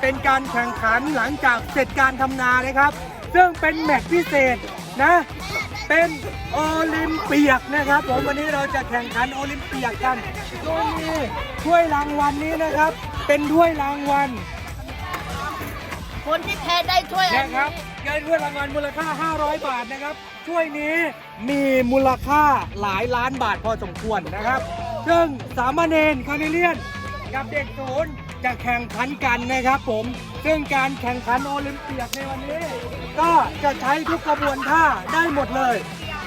เป็นการแข่งขันหลังจากเสร็จการทำนานะครับ ซึ่งเป็นแมตช์พิเศษนะเป็นโอลิมเปียกนะครับ ผมวันนี้เราจะแข่งขันโอลิมเปียกกันโดยมีถ้วยรางวัลนี้นะครับ เป็นถ้วยรางวัลคนที่แพ้ได้ถ้วยอันนะคนี้รับเงินถ้วยรางวัลมูลค่า 500 บาทนะครับถ้วยนี้มีมูลค่าหลายล้านบาทพอสมควรนะครับ ซึ่งสามเณรคาเนเลียนกับเด็กศูนย์ จะแข่งขันกันนะครับผม ซึ่งการแข่งขันโอลิมเปียกในวันนี้ ก็จะใช้ทุกกระบวนท่าได้หมดเลย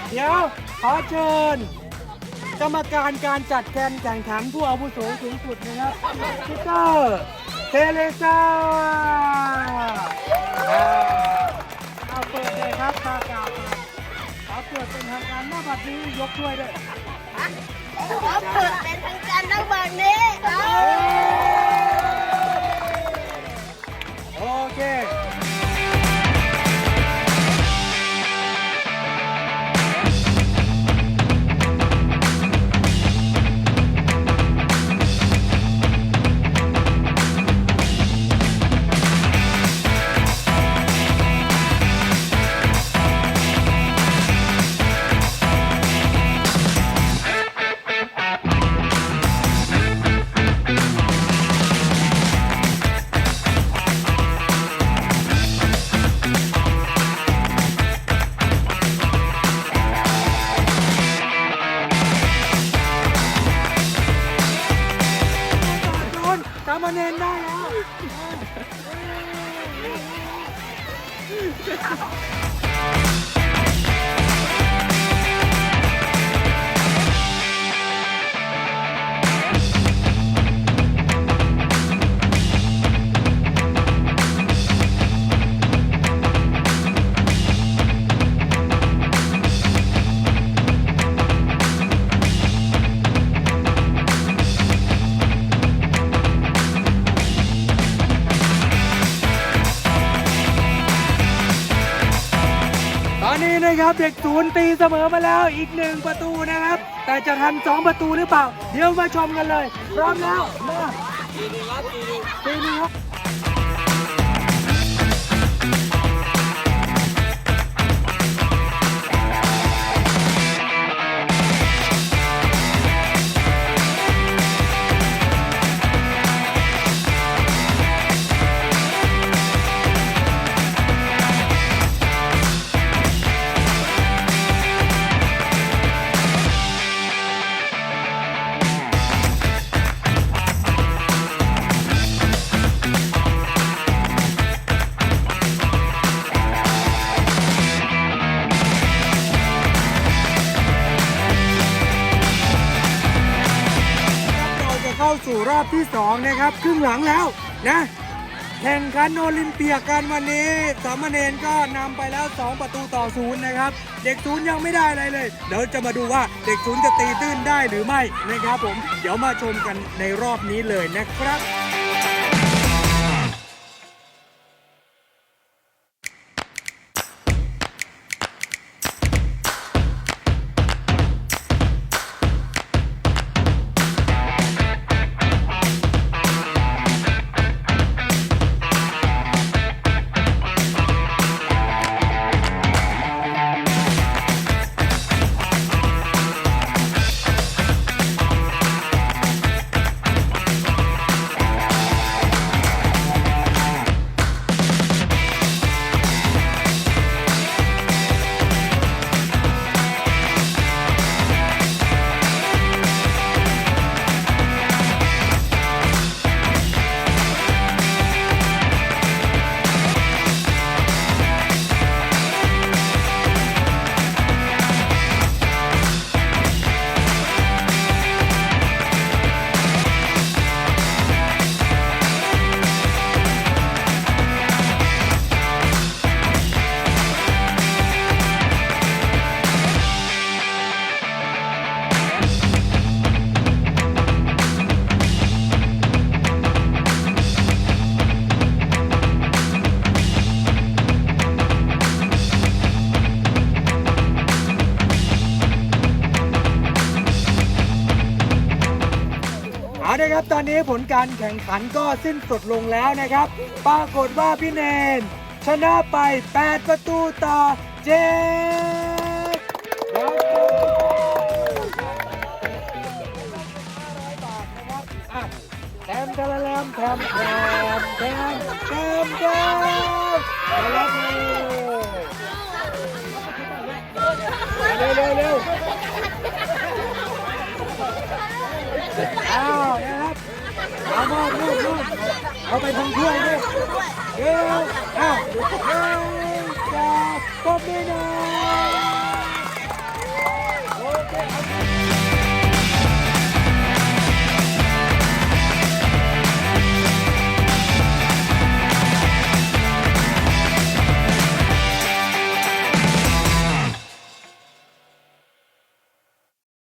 เดี๋ยวขอเชิญกรรมการการจัดการแข่งขันผู้อาวุโสสูงสุดนะครับพีเตอร์เทเลซ่าอ่เอาเปิดเลยครับตากาขอเปิดเป็นทางการหน้าบัดนี้ยกถ้วยด้วยขอเปิดเป็นทางการหนักบอลนี้ Yeah. นนี้นะครับเด็กศูนย์ตีเสมอมาแล้วอีกหนึ่งประตูนะครับ แต่จะทันสองประตูหรือเปล่า เดี๋ยวมาชมกันเลย พร้อมแล้วมาตีหนึ่งครับตีหนึ่งครับ สู่รอบที่ 2 นะครับ ครึ่งหลังแล้วนะแข่งขันโอลิมเปียกันวันนี้ สามเณรก็นำไปแล้ว 2 ประตูต่อศูนย์นะครับ เด็กศูนย์ยังไม่ได้อะไรเลย เดี๋ยวจะมาดูว่าเด็กศูนย์จะตีตื้นได้หรือไม่นะครับผม เดี๋ยวมาชมกันในรอบนี้เลยนะครับ นะครับ ตอนนี้ผลการแข่งขันก็สิ้นสุดลงแล้วนะครับ ปรากฏว่าพี่เนน ชนะไป 8 ประตูต่อเจ็ดอะแถมแถมแถมแถมแถมแถมแถมแถมแล้วเร็วเร็วเร็วอ้าว มอบเอามอบเอาไปทำถ้วยด้วยเร็วอ้าวเร็วจะปอบมือหน่อย